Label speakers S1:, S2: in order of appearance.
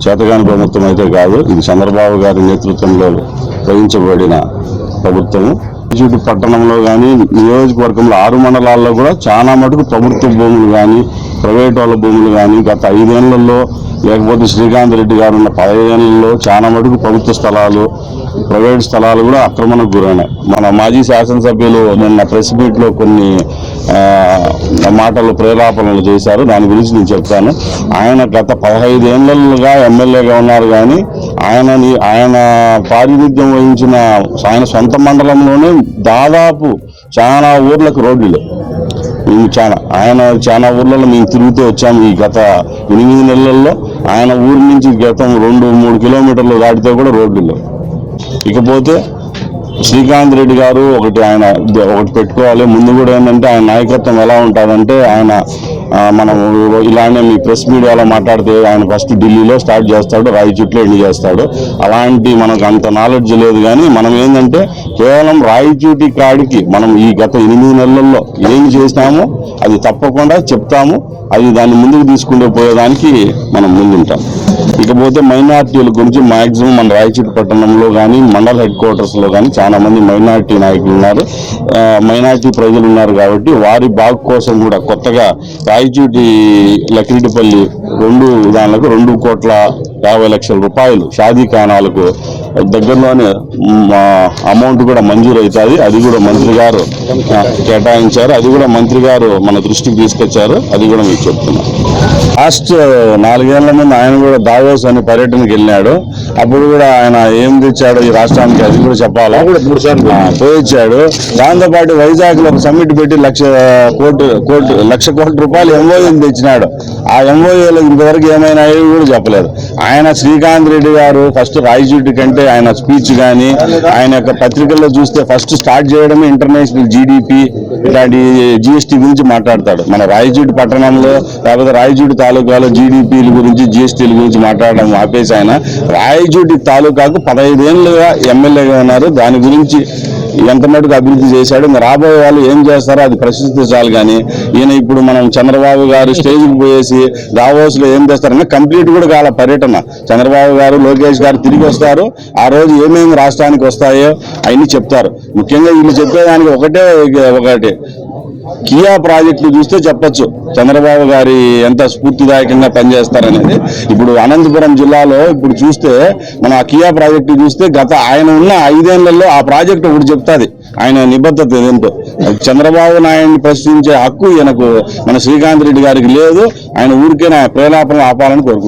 S1: చేతగాని ప్రభుత్వం అయితే కాదు ఇది చంద్రబాబు గారి నేతృత్వంలో వహించబడిన ప్రభుత్వము ఇటు పట్టణంలో కానీ నియోజకవర్గంలో ఆరు మండలాల్లో కూడా చాలా మటుకు ప్రభుత్వ భూములు కానీ ప్రైవేట్ వాళ్ళ భూములు కానీ గత ఐదేళ్ళలో లేకపోతే శ్రీకాంత్ రెడ్డి గారు ఉన్న పదిహేనులలో చాలా మటుకు ప్రభుత్వ స్థలాలు ప్రైవేట్ స్థలాలు కూడా ఆక్రమణకు గురైనాయి. మన మాజీ శాసనసభ్యులు నిన్న ప్రెస్ మీట్లో కొన్ని ఆ, మాటలు ప్రేరాపణలు చేశారు. దాని గురించి నేను చెప్తాను. ఆయన గత పదహైదేళ్ళుగా ఎమ్మెల్యేగా ఉన్నారు కానీ ఆయనని ఆయన ప్రాతినిధ్యం వహించిన ఆయన సొంత మండలంలోనే దాదాపు చాలా ఊర్లకు రోడ్లు మేము చాలా ఆయన చాలా ఊర్లలో మేము తిరుగుతూ వచ్చాము ఈ గత ఎనిమిది నెలల్లో. ఆయన ఊరి నుంచి గతం రెండు మూడు కిలోమీటర్లు దాటితే కూడా రోడ్లు ఇకపోతే శ్రీకాంత్ రెడ్డి గారు ఒకటి ఆయన ఒకటి పెట్టుకోవాలి. ముందు కూడా ఏంటంటే ఆయన నాయకత్వం ఎలా ఉంటుందంటే ఆయన మనం ఇలానే మీ ప్రెస్ మీడియాలో మాట్లాడితే ఆయన ఫస్ట్ ఢిల్లీలో స్టార్ట్ చేస్తాడు రాయచూట్లో ఎండ్ చేస్తాడు. అలాంటి మనకు అంత నాలెడ్జ్ లేదు కానీ మనం ఏంటంటే కేవలం రాయచూటి కాడికి మనం ఈ గత ఎనిమిది నెలల్లో ఏం చేసినామో అది తప్పకుండా చెప్తాము. అది దాన్ని ముందుకు తీసుకుంటూ పోయేదానికి మనం ముందుంటాం. ఇకపోతే మైనార్టీల గురించి మాక్సిమం మన రాయచూటి పట్టణంలో కానీ మండల హెడ్ క్వార్టర్స్లో కానీ చాలా మంది మైనార్టీ నాయకులు ఉన్నారు. మైనార్టీ ప్రజలు ఉన్నారు కాబట్టి వారి బాగు కోసం కూడా కొత్తగా రాయచూటి లకిరెడ్డిపల్లి రెండు దానిలకు రెండు కోట్ల యాభై లక్షల రూపాయలు షాదీ ఖానాలకు దగ్గరలోనే అమౌంట్ కూడా మంజూరు అవుతుంది అది కూడా మంత్రి గారు కేటాయించారు. అది కూడా మంత్రి గారు మన దృష్టికి తీసుకొచ్చారు. అది కూడా మీకు చెప్తున్నా. లాస్ట్ నాలుగేళ్ళ ముందు ఆయన కూడా దావోస్ అని పర్యటనకి వెళ్ళినాడు. అప్పుడు కూడా ఆయన ఏం తెచ్చాడు ఈ రాష్ట్రానికి అది కూడా చెప్పాలా? పోయిచ్చాడు దాంతో పాటు వైజాగ్లో ఒక సమ్మిట్ పెట్టి లక్ష కోటి కోటి లక్ష కోట్ల రూపాయలు ఎంఓఏలు తెచ్చినాడు. ఆ ఎంఓఏలు ఇంతవరకు ఏమైనా కూడా చెప్పలేదు. ఆయన శ్రీకాంత్ రెడ్డి గారు ఫస్ట్ రాయచూటి కంటే ఆయన స్పీచ్ కానీ ఆయన యొక్క పత్రికల్లో చూస్తే ఫస్ట్ స్టార్ట్ చేయడమే ఇంటర్నేషనల్ జీడిపి ఇలాంటి జిఎస్టీ గురించి మాట్లాడతాడు. మన రాయచూటి పట్టణంలో లేకపోతే రాయచూటి తాలూకాలో జీడిపిల గురించి జిఎస్టీల గురించి మాట్లాడడం ఆపేసి ఆయన రాయచూటి తాలూకాకు పదహైదేళ్ళుగా ఎమ్మెల్యేగా ఉన్నారు. దాని గురించి ఎంత మటుకు అభివృద్ధి చేశాడు. ఇంకా రాబోయే వాళ్ళు ఏం చేస్తారో అది ప్రశ్నించాలి కానీ ఈయన ఇప్పుడు మనం చంద్రబాబు గారు స్టేజ్కి పోయేసి దావోస్లో ఏం చేస్తారంటే కంప్లీట్ కూడా కాల పర్యటన. చంద్రబాబు గారు లోకేష్ గారు తిరిగి వస్తారు. ఆ రోజు ఏమేమి రాష్ట్రానికి వస్తాయో అవన్నీ చెప్తారు. ముఖ్యంగా వీళ్ళు చెప్పేదానికి ఒకటే ఒకటి. కియా ప్రాజెక్టులు చూస్తే చెప్పొచ్చు. చంద్రబాబు గారి ఎంత స్ఫూర్తిదాయకంగా పనిచేస్తారనేది. ఇప్పుడు అనంతపురం జిల్లాలో ఇప్పుడు చూస్తే మనం ఆ కియా ప్రాజెక్టు చూస్తే గత ఆయన ఉన్న ఐదేళ్ళలో ఆ ప్రాజెక్టు ఒకటి చెప్తాది. ఆయన నిబద్ధత ఏంటో. చంద్రబాబు నాయుడిని ప్రశ్నించే హక్కు ఈయనకు మన శ్రీకాంత్ రెడ్డి గారికి లేదు. ఆయన ఊరికే నా ప్రేలాపన ఆపాలని కోరుకుంటున్నాను.